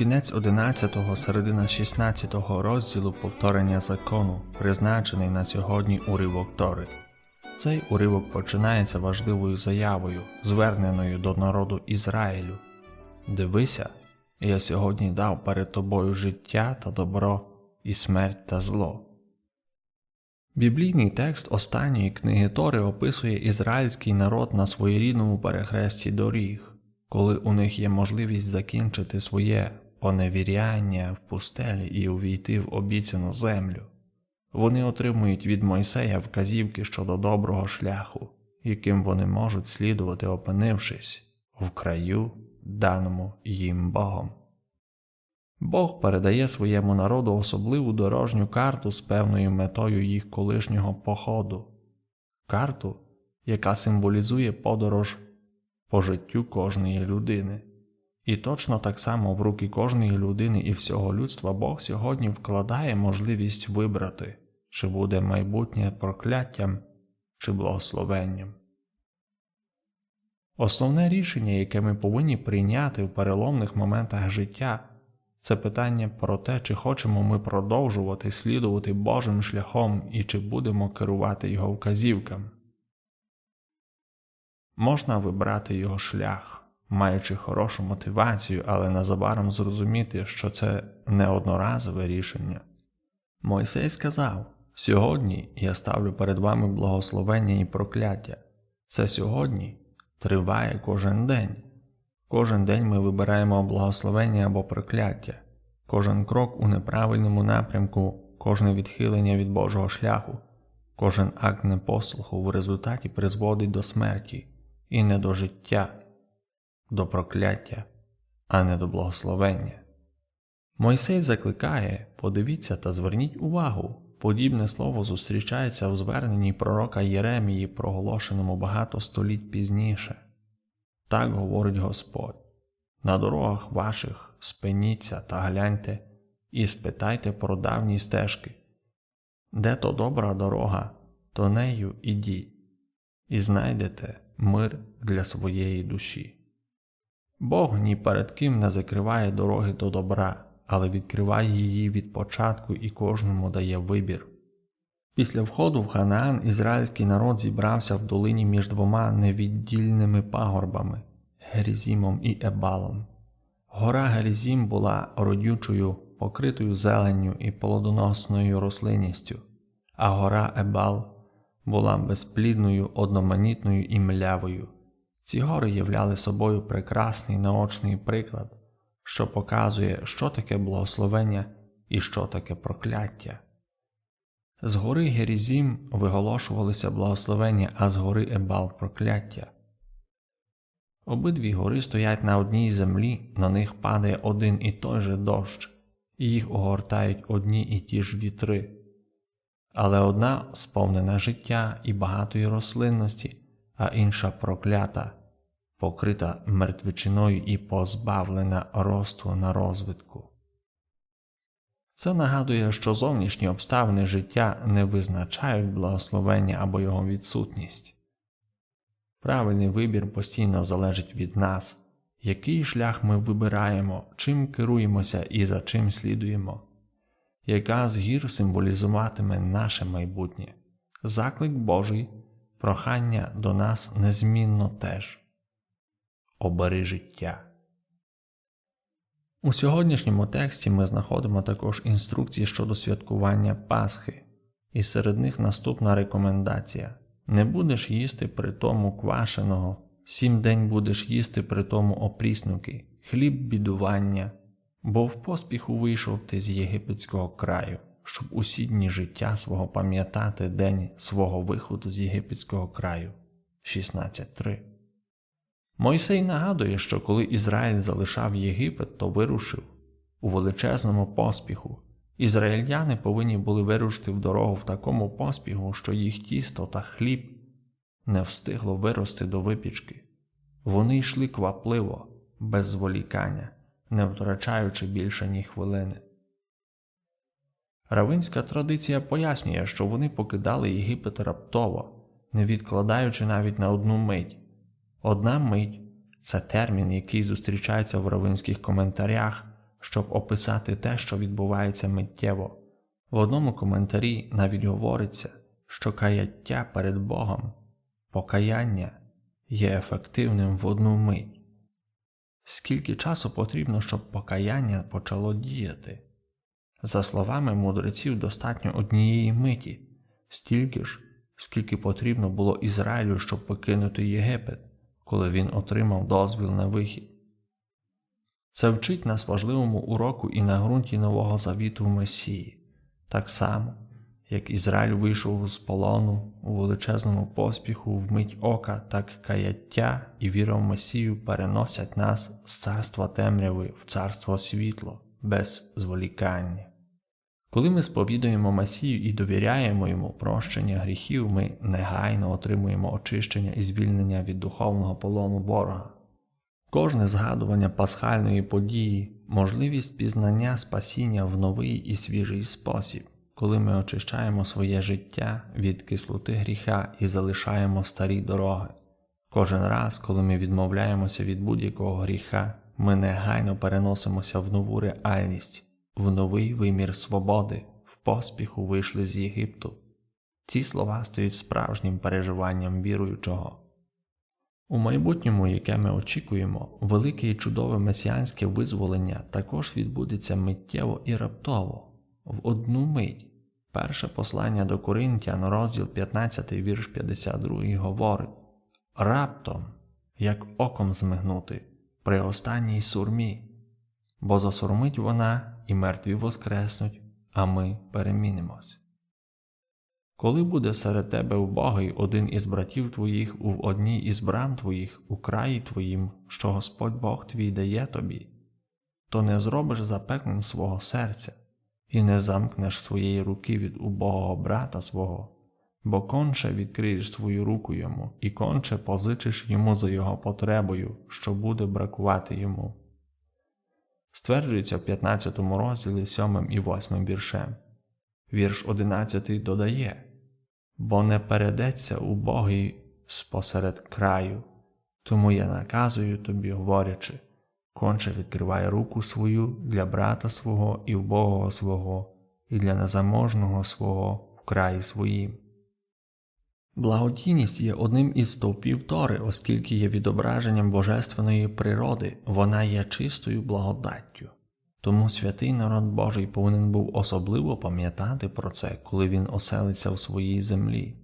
Кінець 11-го, середина 16-го розділу повторення закону, призначений на сьогодні уривок Тори. Цей уривок починається важливою заявою, зверненою до народу Ізраїлю. Дивися, я сьогодні дав перед тобою життя та добро, і смерть та зло. Біблійний текст останньої книги Тори описує ізраїльський народ на своєрідному перехресті доріг, коли у них є можливість закінчити своє поневіряння в пустелі і увійти в обіцяну землю. Вони отримують від Мойсея вказівки щодо доброго шляху, яким вони можуть слідувати, опинившись в краю, даному їм Богом. Бог передає своєму народу особливу дорожню карту з певною метою їх колишнього походу, карту, яка символізує подорож по життю кожної людини. І точно так само в руки кожної людини і всього людства Бог сьогодні вкладає можливість вибрати, чи буде майбутнє прокляттям чи благословенням. Основне рішення, яке ми повинні прийняти в переломних моментах життя, це питання про те, чи хочемо ми продовжувати слідувати Божим шляхом і чи будемо керувати його вказівками. Можна вибрати його шлях, маючи хорошу мотивацію, але незабаром зрозуміти, що це не одноразове рішення. Мойсей сказав: Сьогодні я ставлю перед вами благословення і прокляття. Це сьогодні триває кожен день. Кожен день ми вибираємо благословення або прокляття, кожен крок у неправильному напрямку, кожне відхилення від Божого шляху, кожен акт непослуху в результаті призводить до смерті і не до життя, до прокляття, а не до благословення. Мойсей закликає подивіться та зверніть увагу. Подібне слово зустрічається у зверненні пророка Єремії, проголошеному багато століть пізніше. Так говорить Господь: на дорогах ваших спиніться та гляньте і спитайте про давні стежки. Де то добра дорога, то нею ідіть, і знайдете мир для своєї душі. Бог ні перед ким не закриває дороги до добра, але відкриває її від початку і кожному дає вибір. Після входу в Ханаан ізраїльський народ зібрався в долині між двома невіддільними пагорбами Герізімом і Ебалом. Гора Герізім була родючою, покритою зеленню і плодоносною рослинністю, а гора Ебал була безплідною, одноманітною і млявою. Ці гори являли собою прекрасний наочний приклад, що показує, що таке благословення і що таке прокляття. З гори Герізім виголошувалися благословення, а з гори Ебал прокляття. Обидві гори стоять на одній землі, на них падає один і той же дощ, і їх огортають одні і ті ж вітри. Але одна сповнена життя і багатої рослинності, а інша проклята, покрита мертвичиною і позбавлена росту на розвитку. Це нагадує, що зовнішні обставини життя не визначають благословення або його відсутність. Правильний вибір постійно залежить від нас, який шлях ми вибираємо, чим керуємося і за чим слідуємо, яка з гір символізуватиме наше майбутнє, заклик Божий, прохання до нас незмінно теж обери життя. У сьогоднішньому тексті ми знаходимо також інструкції щодо святкування Пасхи, і серед них наступна рекомендація не будеш їсти при тому квашеного, сім день будеш їсти при тому опріснуки, хліб бідування, бо в поспіху вийшов ти з єгипетського краю, щоб усі дні життя свого пам'ятати день свого виходу з єгипетського краю. 16.3 Мойсей нагадує, що коли Ізраїль залишав Єгипет, то вирушив у величезному поспіху. Ізраїльяни повинні були вирушити в дорогу в такому поспіху, що їх тісто та хліб не встигло вирости до випічки. Вони йшли квапливо, без зволікання, не втрачаючи більше ні хвилини. Равинська традиція пояснює, що вони покидали Єгипет раптово, не відкладаючи навіть на одну мить. Одна мить це термін, який зустрічається в равинських коментарях щоб описати те, що відбувається миттєво. В одному коментарі навіть говориться, що каяття перед Богом, покаяння є ефективним в одну мить. Скільки часу потрібно, щоб покаяння почало діяти? За словами мудреців, достатньо однієї миті, стільки ж, скільки потрібно було Ізраїлю, щоб покинути Єгипет, коли він отримав дозвіл на вихід. Це вчить нас важливому уроку і на ґрунті Нового Завіту в Месії, так само, як Ізраїль вийшов з полону у величезному поспіху в мить ока, так каяття і віра в Месію переносять нас з царства темряви в царство світло без зволікання. Коли ми сповідуємо Месію і довіряємо йому прощення гріхів, ми негайно отримуємо очищення і звільнення від духовного полону ворога. Кожне згадування пасхальної події, можливість пізнання спасіння в новий і свіжий спосіб, коли ми очищаємо своє життя від кислоти гріха і залишаємо старі дороги. Кожен раз, коли ми відмовляємося від будь-якого гріха, ми негайно переносимося в нову реальність, в новий вимір свободи, в поспіху вийшли з Єгипту. Ці слова стають справжнім переживанням віруючого. У майбутньому, яке ми очікуємо, велике і чудове месіанське визволення також відбудеться миттєво і раптово, в одну мить. Перше послання до Коринтян, розділ 15, вірш 52 говорить Раптом, як оком змигнути, при останній сурмі, бо засурмить вона і мертві воскреснуть, а ми перемінимось. Коли буде серед тебе убогий один із братів твоїх у одній із брам твоїх, у краї твоїм, що Господь Бог твій дає тобі, то не зробиш запеклим свого серця і не замкнеш своєї руки від убогого брата свого, бо конче відкриєш свою руку йому і конче позичиш йому за його потребою, що буде бракувати йому. Стверджується в 15 розділі 7 і 8 віршем. Вірш 11 додає бо не передеться убогий спосеред краю, тому я наказую тобі, говорячи, конче відкривай руку свою для брата свого і вбогого свого, і для незаможного свого в краї своїм. Благодійність є одним із стовпів Тори, оскільки є відображенням божественної природи, вона є чистою благодаттю. Тому святий народ Божий повинен був особливо пам'ятати про це, коли він оселиться в своїй землі.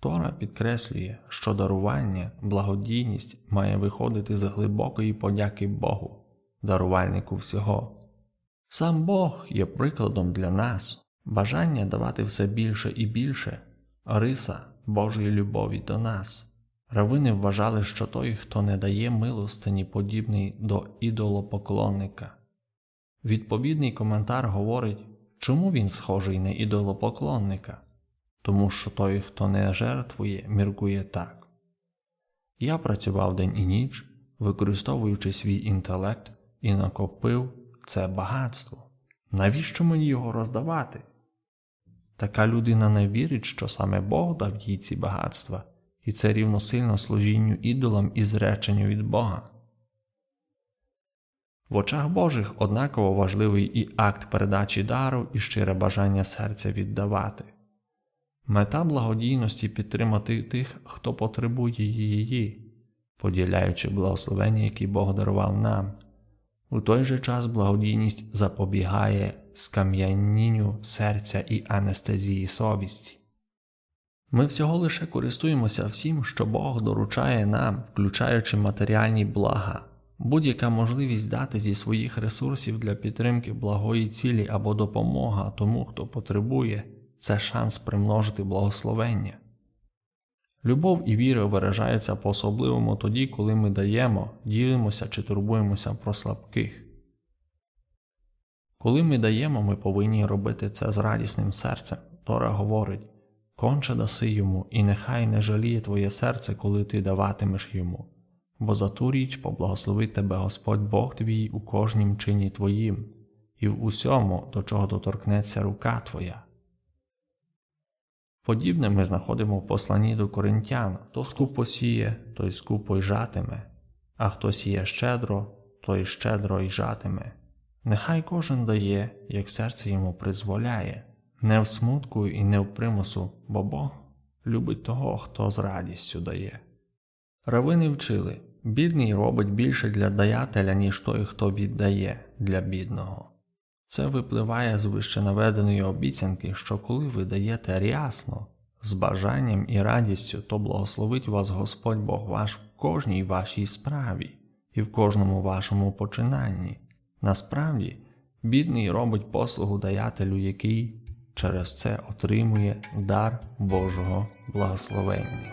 Тора підкреслює, що дарування, благодійність має виходити з глибокої подяки Богу, дарувальнику всього. Сам Бог є прикладом для нас, бажання давати все більше і більше, риса Божої любові до нас. Равини вважали, що той, хто не дає милостині, подібний до ідолопоклонника. Відповідний коментар говорить, чому він схожий на ідолопоклонника, тому що той, хто не жертвує, міркує так. Я працював день і ніч, використовуючи свій інтелект і накопив це багатство. Навіщо мені його роздавати? Така людина не вірить, що саме Бог дав їй ці багатства, і це рівносильно служінню ідолам і зреченню від Бога. В очах Божих однаково важливий і акт передачі дару, і щире бажання серця віддавати. Мета благодійності підтримати тих, хто потребує її, поділяючи благословення, які Бог дарував нам. У той же час благодійність запобігає скам'янінню серця і анестезії совісті. Ми всього лише користуємося всім, що Бог доручає нам, включаючи матеріальні блага. Будь-яка можливість дати зі своїх ресурсів для підтримки благої цілі або допомога тому, хто потребує, це шанс примножити благословення. Любов і віра виражаються по особливому тоді, коли ми даємо, ділимося чи турбуємося про слабких. Коли ми даємо, ми повинні робити це з радісним серцем. Тора говорить конче даси йому, і нехай не жаліє твоє серце, коли ти даватимеш йому бо за ту річ поблагословить тебе Господь Бог твій у кожнім чині твоїм, і в усьому, до чого доторкнеться рука твоя. Подібне ми знаходимо в посланні до коринтян хто скупо сіє, той скупо й жатиме, а хто сіє щедро, той щедро й жатиме. Нехай кожен дає, як серце йому призволяє, не в смутку і не в примусу, бо Бог любить того, хто з радістю дає. Равини вчили бідний робить більше для даятеля, ніж той, хто віддає для бідного. Це випливає з вище наведеної обіцянки, що коли ви даєте рясно, з бажанням і радістю, то благословить вас Господь Бог ваш в кожній вашій справі і в кожному вашому починанні. Насправді, бідний робить послугу даятелю, який через це отримує дар Божого благословення.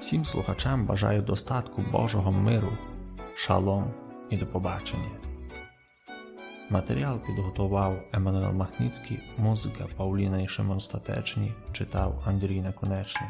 Всім слухачам бажаю достатку Божого миру, шалом і до побачення. Матеріал підготував Еммануел Махніцький, музика Пауліна і Шимон Статечні, читав Андрій Наконечний.